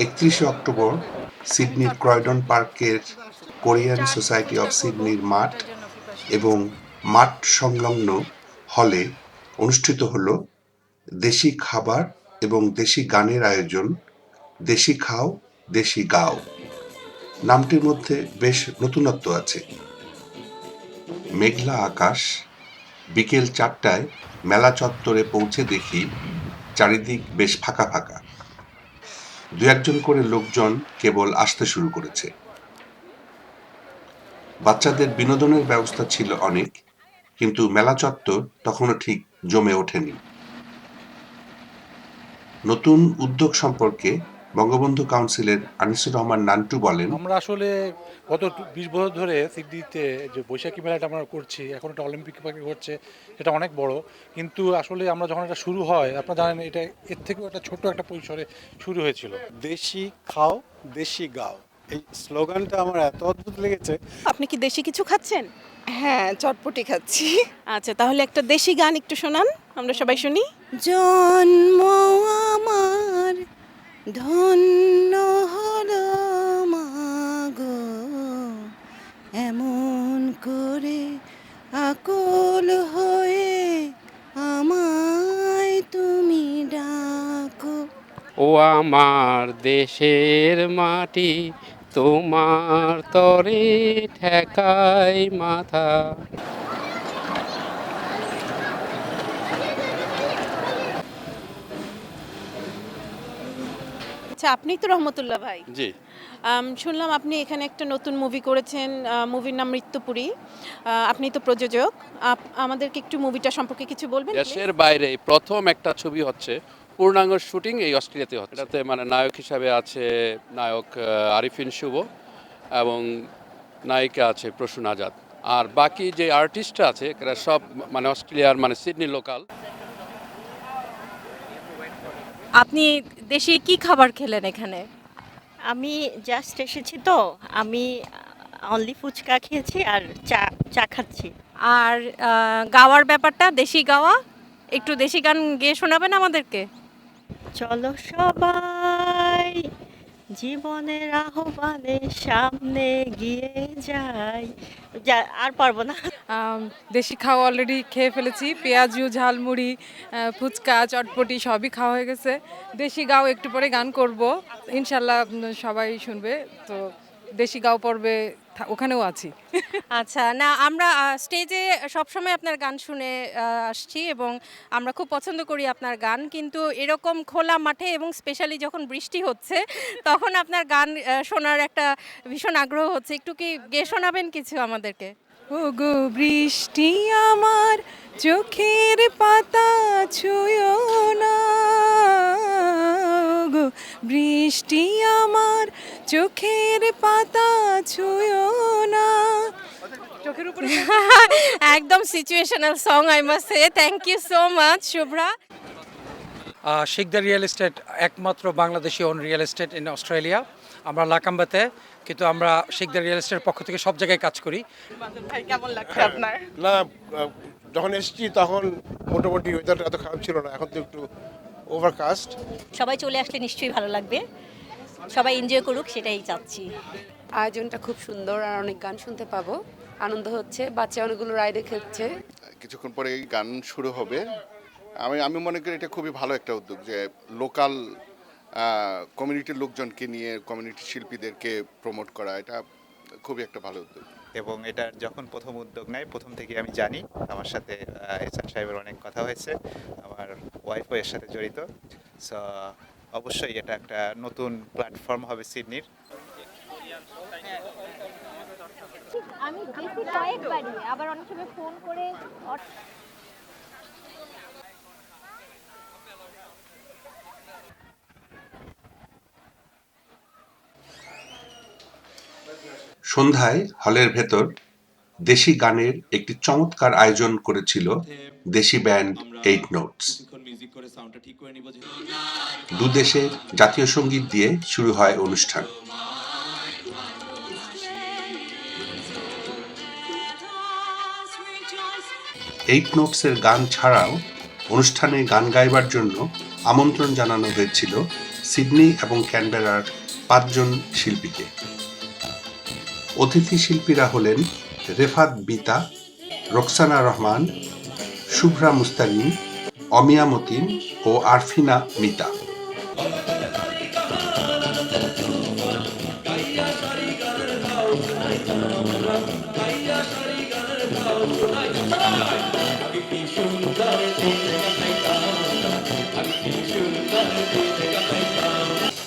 একত্রিশে অক্টোবর সিডনির ক্রয়ডন পার্কের কোরিয়ান সোসাইটি অফ সিডনির মাঠ এবং মাঠ সংলগ্ন হলে অনুষ্ঠিত হল দেশি খাবার এবং দেশি গানের আয়োজন, দেশি খাও, দেশি গাও। নামটির মধ্যে বেশ নতুনত্ব আছে। মেঘলা আকাশ, বিকেল চারটায় মেলা চত্বরে পৌঁছে দেখি চারিদিক বেশ ফাঁকা ফাঁকা। দু একজন করে লোকজন কেবল আসতে শুরু করেছে। বাচ্চাদের বিনোদনের ব্যবস্থা ছিল অনেক, কিন্তু মেলা চত্বর তখনও ঠিক জমে ওঠেনি। নতুন উদ্যোগ সম্পর্কে বঙ্গবন্ধু কাউন্সিলের আনিসুর রহমান নান্টু বলেন আমরা আসলে গত বিশ বছর ধরে সিডনিতে যে বৈশাখী মেলাটা আমরা করছি এখন একটা অলিম্পিক পার্কে হচ্ছে এটা অনেক বড়। কিন্তু আসলে আমরা যখন এটা শুরু হয় আপনারা জানেন এটা এর থেকেও একটা ছোট একটা পরিসরে শুরু হয়েছিল। দেশি খাও দেশি গাও। এই স্লোগানটা আমার এত অদ্ভুত লেগেছে। আপনি কি দেশি কিছু খাচ্ছেন? হ্যাঁ চটপটি খাচ্ছি। আচ্ছা তাহলে একটা দেশি গান একটু শোনান আমরা সবাই শুনি। জন্ম ধন্য হলো মাগো, এমন করে আকুল হয়ে আমায় তুমি ডাকো। ও আমার দেশের মাটি, তোমার তরে ঠেকাই মাথা। আচ্ছা আপনি তো রহমতুল্লাহ ভাই। জি। শুনলাম আপনি এখানে একটা নতুন মুভি করেছেন মুভির নাম মৃত্যুপুরী। আপনি তো প্রযোজক। আমাদেরকে একটু মুভিটা সম্পর্কে কিছু বলবেন? দেশের বাইরে প্রথম একটা ছবি হচ্ছে পূর্ণাঙ্গ শুটিং এই অস্ট্রেলিয়াতে হচ্ছে। এটাতে মানে নায়ক হিসাবে আছে নায়ক আরিফিন শুভ এবং নায়িকা আছে প্রসূন আজাদ। আর বাকি যে আর্টিস্টরা আছে এরা সব মানে অস্ট্রেলিয়ার মানে সিডনি লোকাল আপনি দেশে কি খাবার খেলেন এখানে? আমি জাস্ট এসেছি তো আমি অনলি ফুচকা খেয়েছি আর চা চা খাচ্ছি। আর গাওয়ার ব্যাপারটা দেশি গাওয়া? একটু দেশি গান গেয়ে শোনাবেন আমাদেরকে? চলো সবাই! জীবনের আহ্বানে সামনে গিয়ে যাই। আর পারব না। দেশি খাওয়া অলরেডি খেয়ে ফেলেছি। পেঁয়াজু, ঝালমুড়ি ফুচকা, চটপটি সবই খাওয়া হয়ে গেছে। দেশি গাও একটু পরে গান করব। ইনশাল্লাহ সবাই শুনবে। তো দেশি গাও পর্বে ওখানেও আছি। আচ্ছা না আমরা স্টেজে সবসময় আপনার গান শুনে আসছি এবং আমরা খুব পছন্দ করি আপনার গান কিন্তু এরকম খোলা মাঠে এবং স্পেশালি যখন বৃষ্টি হচ্ছে তখন আপনার গান শোনার একটা ভীষণ আগ্রহ হচ্ছে। একটু কি গে শোনাবেন কিছু আমাদেরকে? ও গো বৃষ্টি আমার চোখের পাতা ছুঁয়ো না। বৃষ্টি আমার চোখের পাতা ছুঁয়ো না। চোখের উপরে একদম situational song I must say thank you so much Shubhra Sikdar real estate একমাত্র Bangladeshi own real estate in Australia আমরা লাকাম্বাতে কিন্তু আমরা শিকদার রিয়েল এস্টেটের পক্ষ থেকে সব জায়গায় কাজ করি। কেমন লাগছে আপনার? না যখন এসেছি তখন মোটামুটি ওয়েদারটা এত খারাপ ছিল না। এখন তো একটু ওভারকাস্ট সবাই চলে আসলে নিশ্চয়ই ভালো লাগবে। সবাই এনজয় করুক সেটাই চাচ্ছি। আয়োজনটা খুব সুন্দর আর অনেক গান শুনতে পাবো। আনন্দ হচ্ছে বাচ্চা অনেকগুলো রাইডে খেলছে। কিছুক্ষণ পরে এই গান শুরু হবে। আমি আমি মনে করি এটা খুবই ভালো একটা উদ্যোগ যে লোকাল কমিউনিটির লোকজনকে নিয়ে কমিউনিটি শিল্পীদেরকে প্রমোট করা এটা খুবই একটা ভালো উদ্যোগ। এবং এটা যখন প্রথম উদ্যোগ নেয় প্রথম থেকে আমি জানি। আমার সাথে এসআর সাহেবের অনেক কথা হয়েছে। আমার ওয়াইফও এর সাথে জড়িত। সো অবশ্যই এটা একটা নতুন প্ল্যাটফর্ম হবে সিডনির আমি গেছি কয়েকবারই আবার অনেক সময় ফোন করে সন্ধ্যায় হলের ভেতর দেশি গানের একটি চমৎকার আয়োজন করেছিল দেশি ব্যান্ড এইট নোটস দু দেশের জাতীয় সংগীত দিয়ে শুরু হয় অনুষ্ঠান। এইট নোটসের গান ছাড়াও অনুষ্ঠানে গান গাইবার জন্য আমন্ত্রণ জানানো হয়েছিল সিডনি এবং ক্যানবেরার পাঁচজন শিল্পীকে। অতিথি শিল্পীরা হলেন রেফাত বিতা, রোকসানা রহমান, শুভ্রা মুস্তারিন অমিয়া মতিন ও আরফিনা মিতা।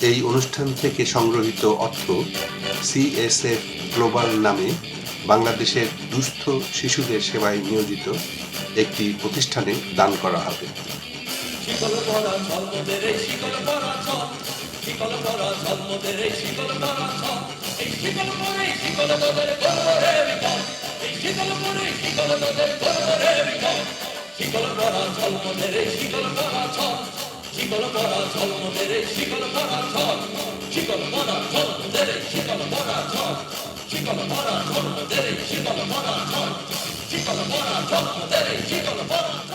এই অনুষ্ঠান থেকে সংগ্রহিত অর্থ সিএসএফ গ্লোবাল নামে বাংলাদেশের দুস্থ শিশুদের সেবায় নিয়োজিত একটি প্রতিষ্ঠানে দান করা হবে Keep on the water, the steady. Keep on the water, the steady. Keep on the water, come, steady. Keep on the water.